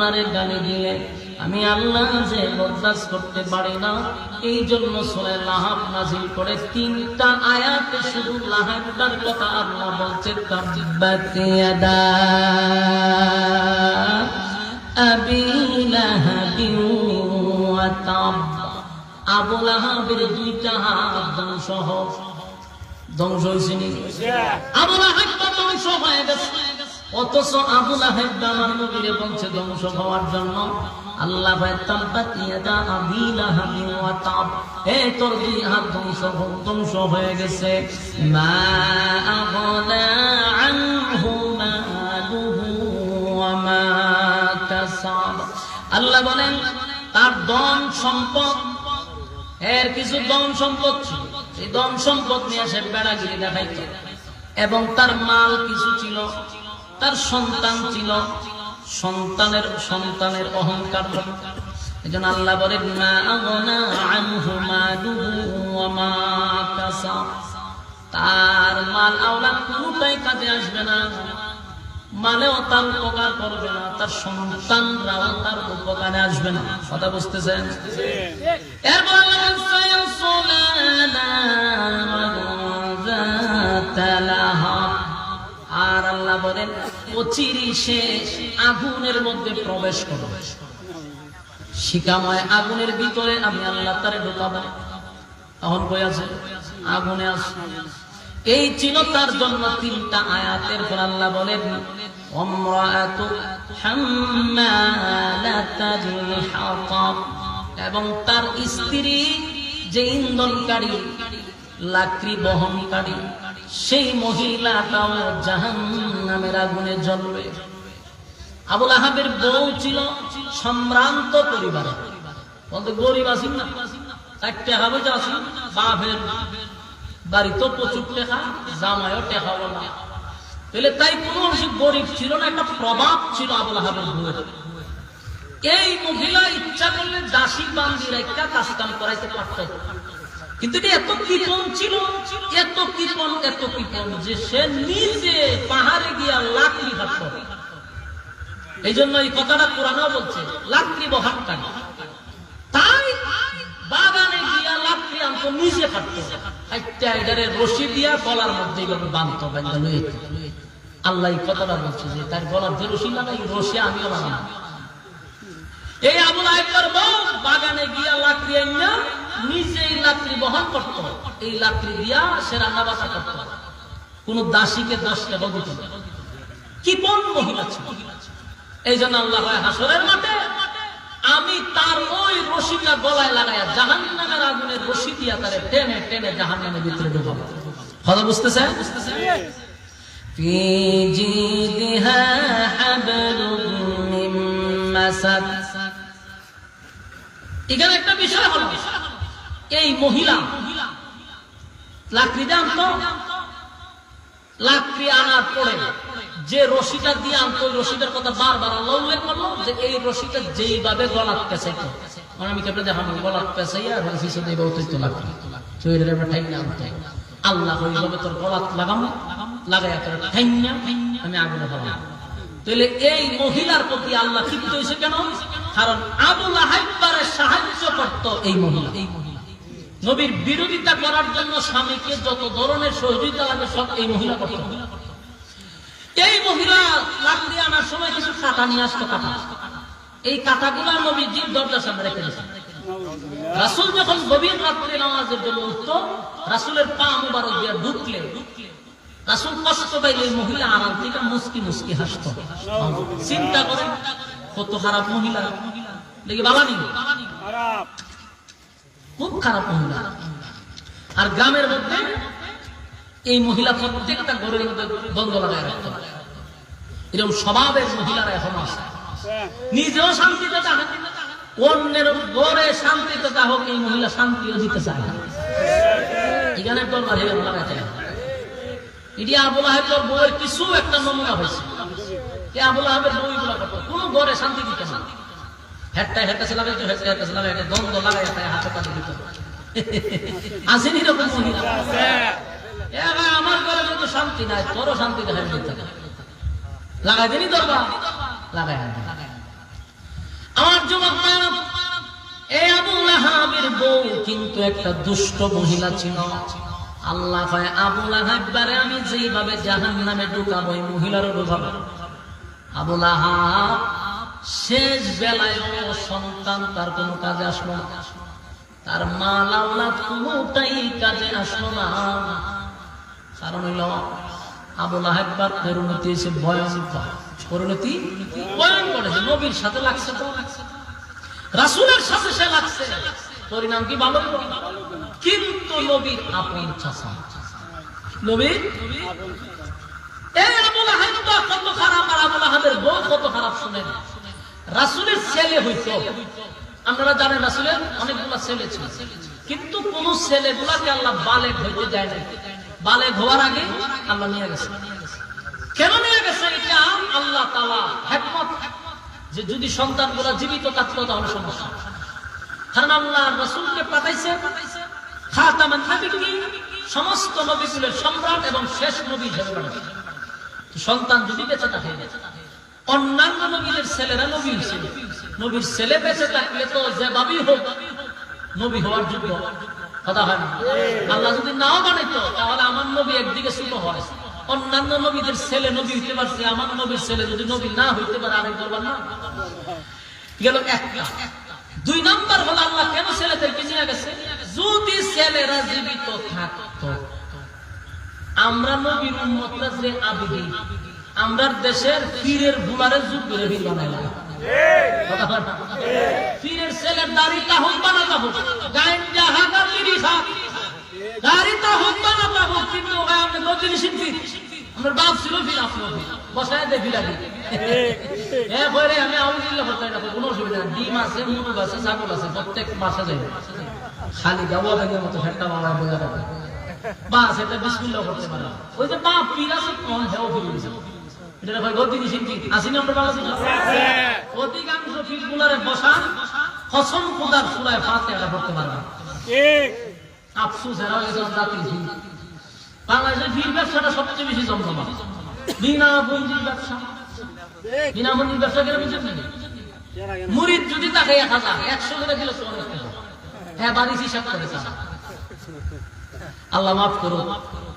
আপনারে গালি দিলে আমি আল্লাহ যে বরদাস্ত করতে পারি না এই জন্য সুরে লাহাব নাজিল করে তিনটা আয়াতে শুধু লাহাবটার কথা আল্লাহ বলছে তাব্বাত ইয়াদা আবি লাহাবি দুইটা হাত ধ্বংস হোক ধ্বংস হয়েছে আবু লাহাব ধ্বংস হয়ে গেছে। অথচ আবু লাহাব আমার নবীরে বলছে, ধ্বংস হওয়ার জন্য আল্লাহ হে তোর দুই হাত ধ্বংস ধ্বংস হয়ে গেছে। মা আগনা আনহু মালুহু আল্লাহ বলেন, তার ধন সম্পদ, এর কিছু ধন সম্পদ ছিল। এই ধন সম্পদ নিয়ে সে বেড়াগিরি দেখাইত। এবং তার মাল কিছু ছিল। তার সন্তান ছিল সন্তানের সন্তানের অহংকার। এই জন্য আল্লাহ বলেন মা আগনা আনহু তার মাল আওলাদ কোনটাই কাজে আসবে না। মানেও তার উপকার করবে না তার সন্তানরাও তার উপকারে আসবে না। কথা বুঝতেছেন? এরপর আল্লাহ বলেন, "সায়াসলা নারান আর আল্লাহ বলেন অচিরি সে আগুনের মধ্যে প্রবেশ করবে শিকাময় আগুনের ভিতরে আমি আল্লাহ তারে ঢুকাবো। তখন আছে? আগুনে আছে। এই ছিল তার জন্য তিনটা আয়াতের পর আল্লাহ বলেন এবং তার স্ত্রী যে ইন্ধনকারী, লাকড়ি বহনকারী সেই মহিলাটাও জাহান্নামের আগুনে জ্বলবে। আবুল আহাবের বউ ছিল সম্ভ্রান্ত পরিবারে। বলতে গরিব আছি না প্রচুর টেকা, জামাইও টেকা না। তাহলে তাই কোনো গরিব ছিল না, একটা প্রভাব ছিল আবুল আহাবের বউয়ের। এই মহিলা ইচ্ছা করলে দাসী বান্দি রেখা কাজ কাম করাইতে পারত। কিন্তু এটা এত কৃপণ ছিল, এত কৃপণ এত কৃপণ যে সে নিজে পাহাড়ে গিয়া লাকড়ি হাঁটত এই জন্য এই কথাটা কোরআনও বলছে, লাকড়ি বহাটকারী তাই বাগানে গিয়া লাকড়ি নিজে কাটতো রশি দিয়া গলার মধ্যে এইভাবে আল্লাহ এই কথাটা বলছে যে, তার গলার যে রশি লাগাই রশি আমিও লাগাম এই বাগানে গিয়া লাকড়ি আনিয়া নিজে এই লাত্রি বহন করত এই লাত্রি দিয়া সে রান্না বাসা করত কোন দাসীকে দশ টাকা দিত কি কোন মহিলা ছিল? এই জন্য আল্লাহ হাসরের মাঠে, আমি তার ওই রশিটা গলায় লাগাইয়া জাহান নামের আগুনের রশি দিয়া তারে টেনে টেনে জাহান নামের ভিতরে ঢুকাবো। কথা বুঝতেছে এখানে একটা বিষয় হল বিষয় এই মহিলা। লাকড়ি আনতো লাকড়ি আনার পরে যে রশিটা দিয়ে আনতো, ওই রশিটার কথা বারবার আল্লাহ উল্লেখ করল যে এই রশিটা যেইভাবে গলাত পেঁচাইতো। মানে আমি কেটে দেখানো গলাত পেঁচাইয়া রশি অতিরিক্ত লাকড়ি। ঠাইনে আনতে আল্লাহ ওইভাবে তোর গলাত লাগাম লাগাইয়া তোর আমি এই মহিলার প্রতি আল্লাহ কেন? কারণ আবুল আহাইবারে সাহায্য করত এই মহিলা এই মহিলা। নবীর বিরোধিতা করার জন্য স্বামীকে যত ধরনের সহযোগিতা লাগে, সব এই মহিলা করত এই মহিলা লাকড়ি আনার সময় কিছু কাটা নিয়ে আসতো কাটা। এই কাটাগুলা নবীজির দরজার সামনে রেখে রাসুল যখন গভীর রাত্রে নামাজের জন্য উঠত, রাসুলের পা মুবারক দিয়ে ঢুকলে, রাসুল কষ্ট পাইলে মহিলা আরাম থেকে মুসকি মুসকি হাসত। চিন্তা করে কত খারাপ মহিলা। দেখি বাবা নিল খুব খারাপ মহিলা। আর গ্রামের মধ্যে এই মহিলা প্রত্যেকটা ঘরের মধ্যে দ্বন্দ্ব লাগায় রাখত এরকম স্বভাবের মহিলারা এখন আছে। নিজেও শান্তিতে থাকে অন্যের গড়ে শান্তিতে হোক এই মহিলা শান্তিও দিতে চায় না। এখানে দরবার হেরে লাগাইতে এটি আবুল কিছু একটা নমুনা হয়েছে। আবুল আহেবের বইগুলো কোনো ঘরে শান্তি দিতে না। হেটটা হেটেছিলাম একটু হেঁটে হেঁটেছিলাম এটা দ্বন্দ্ব লাগাই তাই হাতে পাতে দিত। আসেন এরকম মহিলা? আমার ঘরে কিন্তু শান্তি নাই, তোরও শান্তি লাগাই দিনি দরবার লাগাই আমার যুবক এই বউ কিন্তু একটা দুষ্ট মহিলা ছিল। আল্লাহ আমি যেইভাবে ঢুকাবো মহিলারও ঢুকাবো। শেষ বেলায় সন্তান তার কোনো কাজে আসলো না। তার মা লাউলাদ কোনোটাই কাজে আসলো না। কারণ হইল, আবুল আহাব্বার পরিণতি এসে ভয়ঙ্কর। পরিণতি ভয়ঙ্কর নবীর সাথে লাগছে তো। রাসুলের সাথে সে লাগছে। পরিণাম কি ভালো কিন্তু নবীর আপন চাষা নবীর এই আবুল আহাব্বা কত খারাপ আর আবুল আহাবের বউ কত খারাপ শুনেন। রাসুলের ছেলে হইতো। আপনারা জানেন রাসুলের অনেকগুলো ছেলে ছিল। কিন্তু কোন ছেলেগুলাকে আল্লাহ বালে হইতে যায় না বালে হওয়ার আগে আল্লাহ নিয়ে গেছে। কেন নিয়ে গেছে? এটা আল্লাহ তালা হেকমত। যে যদি সন্তানগুলা জীবিত থাকতো তাহলে সমস্যা। কারণ আল্লাহ রসুলকে পাঠাইছে খাতামান নাবিয়্যিন, সমস্ত নবীগুলোর সম্রাট এবং শেষ নবী হিসেবে সন্তান যদি বেঁচে থাকে অন্যান্য নবীদের ছেলেরা নবী ছিল। নবীর ছেলে বেঁচে থাকলে তো যে ভাবি হোক, নবী হওয়ার যোগ্য। কথা হয় না? আল্লাহ যদি নাও বানাইতো, তাহলে আমার নবী একদিকে ছোট হয়। অন্যান্য নবীদের ছেলে নবী হইতে পারছে, আমার নবীর ছেলে যদি নবী না হইতে পারে, আরেক করবার না? গেল একটা। দুই নাম্বার হলো আল্লাহ কেন ছেলেদেরকে নিয়ে গেছে? যদি ছেলেরা জীবিত থাকতো, আমরা নবীর উম্মতরা যে আবিদি আমরা দেশের পীরের বুলারের যুগ করে বীর বানাইলাম কথা হয় না? পীরের ছেলের দাড়ি তাহুক বানাতে হোক বানাতে হোক আপনি নতুন শিল্পী। আমার ছিল কইরে আমি না অসুবিধা আছে আছে প্রত্যেক মাসে যাই। খালি গাওয়া মতো বোঝা বাস, এটা বিসমিল্লাহ করতে পারে। ওই যে বাপ পীর আছে কম দিছে এটা ভাই গতি শিল্পী আসিনি আমরা বাংলাদেশে অধিকাংশ ফির বসা কসম খুদার সুরায় ফাতে এটা পারবে না। আফসোস এরা হয়েছে জাতির ফির বাংলাদেশের ফির ব্যবসাটা সবচেয়ে বেশি জমজমা বিনা বন্দির ব্যবসা। বিনা বন্দির ব্যবসা কেন বুঝছেন নাকি? মুরিদ যদি তাকে এক হাজার একশো করে দিলে হ্যাঁ। বাড়ির হিসাব করে আল্লাহ মাফ করুন